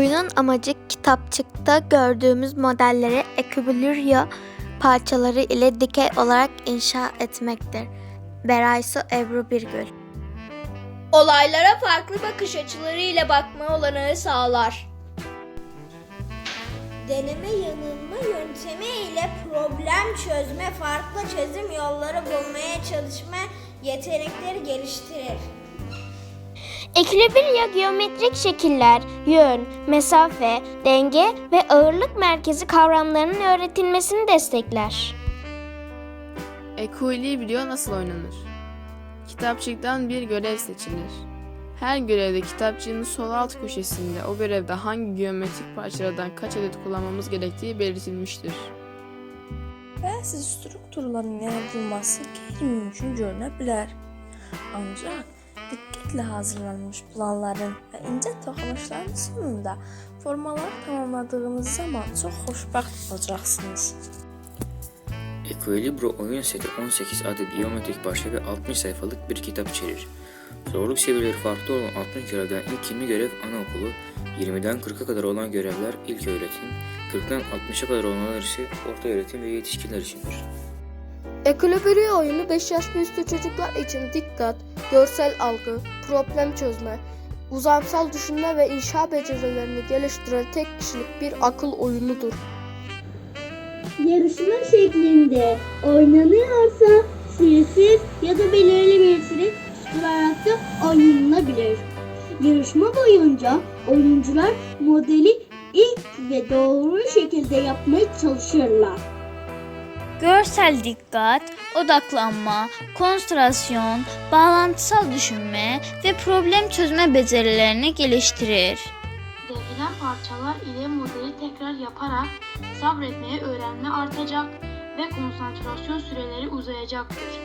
Oyunun amacı kitapçıkta gördüğümüz modelleri ekvilibriya parçaları ile dikey olarak inşa etmektir. Beraysu Ebru Birgül Olaylara farklı bakış açılarıyla bakma olanağı sağlar. Deneme yanılma yöntemi ile problem çözme, farklı çözüm yolları bulmaya çalışma yetenekleri geliştirir. Ekilibriya geometrik şekiller, yön, mesafe, denge ve ağırlık merkezi kavramlarının öğretilmesini destekler. Equilibrio nasıl oynanır? Kitapçıktan bir görev seçilir. Her görevde kitapçığın sol alt köşesinde o görevde hangi geometrik parçalardan kaç adet kullanmamız gerektiği belirtilmiştir. Bəzi strukturların yaradılması qeyri-mümkün görünə bilər. Diqqətlə hazırlanmış planların və incə toxunuşların sonunda formaları tamamladığınız zaman çox xoşbəxt olacaqsınız. Equilibrio oyun seti 18 adet geometrik parça ve 60 sayfalık bir kitap içerir. Zorluk seviyeleri farklı olan 60 görevden ilk 20 görev anaokulu, 20'den 40'a kadar olan görevler ilk öğretim, 40'tan 60'a kadar olanlar ise orta öğretim ve yetişkinler içindir. Ekilibriya oyunu 5 yaş ve üstü çocuklar için dikkat, görsel algı, problem çözme, uzamsal düşünme ve inşa becerilerini geliştiren tek kişilik bir akıl oyunudur. yarışma şeklinde oynanıyorsa süresiz ya da belirli bir süre tutularak da oynanabilir. Yarışma boyunca oyuncular modeli ilk ve doğru şekilde yapmaya çalışırlar. Görsel dikkat, odaklanma, konsantrasyon, bağlantısal düşünme ve problem çözme becerilerini geliştirir. Devrilen parçalar ile modeli tekrar yaparak sabretmeye öğrenme artacak ve konsantrasyon süreleri uzayacaktır.